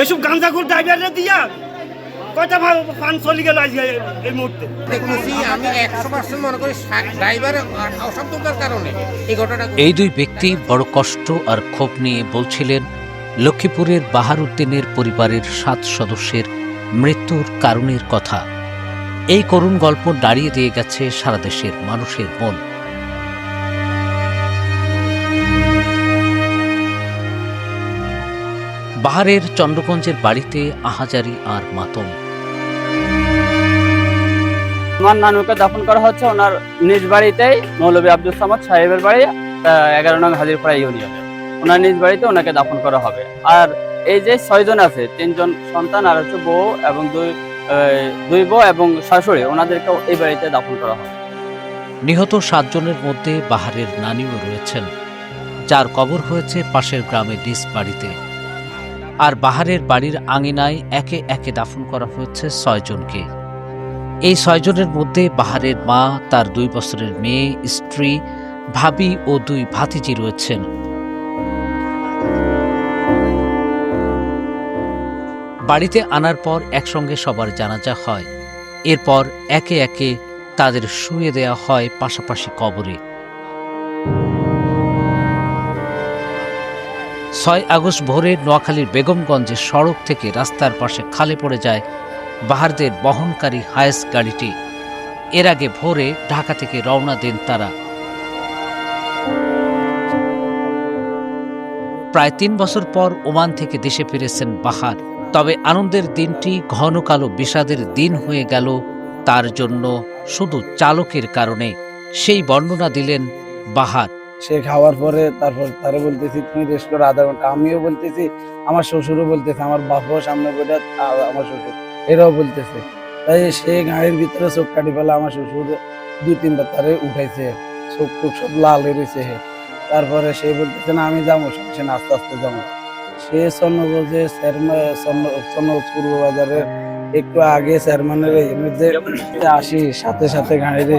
এসব গাঁজাখুর ড্রাইভাররা দিয়া কয়টা পান চলে গেল আজকে এই মুহূর্তে? আমি একশো পার্সেন্ট মনে করি ড্রাইভার অসাবধানতার কারণে এই ঘটনাটা এই দুই ব্যক্তি বড় কষ্ট আর ক্ষোভ নিয়ে বলছিলেন লক্ষ্মীপুরের বাহারুদ্দিনের পরিবারের সাত সদস্যের মৃত্যুর কারণের কথা। এই করুণ গল্প দাঁড়িয়ে দিয়ে গেছে সারা দেশের মানুষের মন। বাহারের চন্দ্রগঞ্জের বাড়িতে আহাজারি আর মাতম। আমার নানুকে দাফন করা হচ্ছে। ওনার নিজ বাড়িতেই মৌলভী আব্দুল সামাদ সাহেবের বাড়ি এগারো নং হাজিরপাড়া ইউনিয়নে। ওনার নিজ বাড়িতে ওনাকে দাফন করা হবে। আর এই যে ছয়জন আছে তিনজন সন্তান আর হচ্ছে বউ এবং দুই দুই বউ এবং শাশুড়ি ওনাদেরকে এই বাড়িতে দাফন করা হবে। নিহত সাতজনের মধ্যে বাহারের নানিও রয়েছেন। যার কবর হয়েছে পাশের গ্রামের নিজ বাড়িতে। আর বাহারের বাড়ির আঙিনায় একে একে দাফন করা হয়েছে ছয়জনকে। এই ছয়জনের মধ্যে বাহারের মা, তার দুই বছরের মেয়ে, স্ত্রী, ভাবি ও দুই ভাতিজি রয়েছেন। বাড়িতে আনার পর একসঙ্গে সবার জানাজা হয়। এরপর একে একে তাদের শুয়ে দেওয়া হয় পাশাপাশি কবরে। ছয় আগস্ট ভোরে নোয়াখালীর বেগমগঞ্জে সড়ক থেকে রাস্তার পাশে খালে পড়ে যায় বাহারদের বহনকারী হায়েস গাড়িটি। এর আগে ভোরে ঢাকা থেকে রওনা দেন তারা। প্রায় তিন বছর পর ওমান থেকে দেশে ফিরেছেন বাহার। তবে আনন্দের দিনটি ঘন কালো বিষাদের দিন হয়ে গেল। তার জন্য শুধু চালকের কারণে সেই বর্ণনা দিলেন বাহার। সে খাওয়ার পরে তারপর তারে বলতেছি, তুমি রেস্ট করো আধা ঘণ্টা। আমিও বলতেছি, আমার শ্বশুরও বলতেছে, আমার বাপও সামনে বলে আমার শ্বশুর। এরাও বলতেছে। তাই সে গাড়ির ভিতরে চোখ কাটি ফেলে আমার শ্বশুর দুই, তিনবার তারে উঠাইছে। চোখ টুক সব লাল হয়ে রয়েছে হে। তারপরে সে বলতেছে, না, আমি যাব, সে আস্তে আস্তে যাব। সে চন্দ্রগঞ্জে চন্দ্রগঞ্জ পূর্ব বাজারের একটু আগে চেয়ারম্যানের মধ্যে আসি, সাথে সাথে গাড়িরে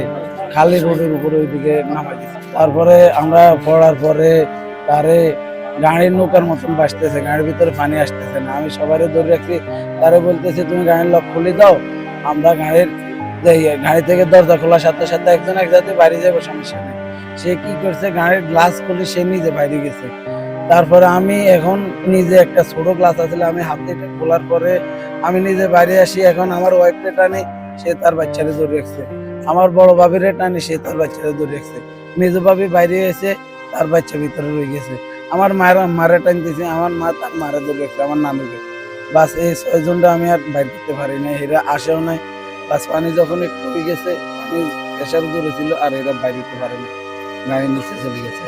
খালি রোডের উপরে ওইদিকে নামাই দিচ্ছে তারপরে আমরা পড়ার পরে তারে গাড়ির নৌকার মতন বাঁচতেছে গাড়ির ভিতরে পানি আসতেছে না। আমি সবারই ধরে রাখছি, তারে বলতেছি, তুমি গাড়ির লক খুলে দাও, আমরা গাড়ির গাড়ি থেকে দরজা খোলার সাথে সাথে একজন এক জাতি বাইরে যাব, সমস্যা নেই। সে কি করছে, গাড়ির গ্লাস খুলে সে নিজে বাইরে গেছে। তারপরে আমি এখন নিজে একটা ছোট গ্লাস আসলে আমি হাতে খোলার পরে আমি নিজে বাইরে আসি, এখন আমার ওয়াইফকে টানে, সে তার বাচ্চারে ধরে রাখছে। আমার বড় ভাবিরে টানি, সে তার বাচ্চারে ধরে রাখছে। মেজো ভাবি বাইরে এসে তার বাচ্চা ভিতরে রয়ে গেছে। আমার মায়ের, মারে টানতেছে আমার মা তার মারে ধরে রাখছে, আমার নানুকে। বাস এই ছয়জনটা আমি আর বাইরে করতে পারি না এরা আসেও নাই। বাস পানি যখন একটু গেছে, পানি প্রেশার দূরে ছিল আর এরা বাইরে করতে পারে না নিচে চলে গেছে।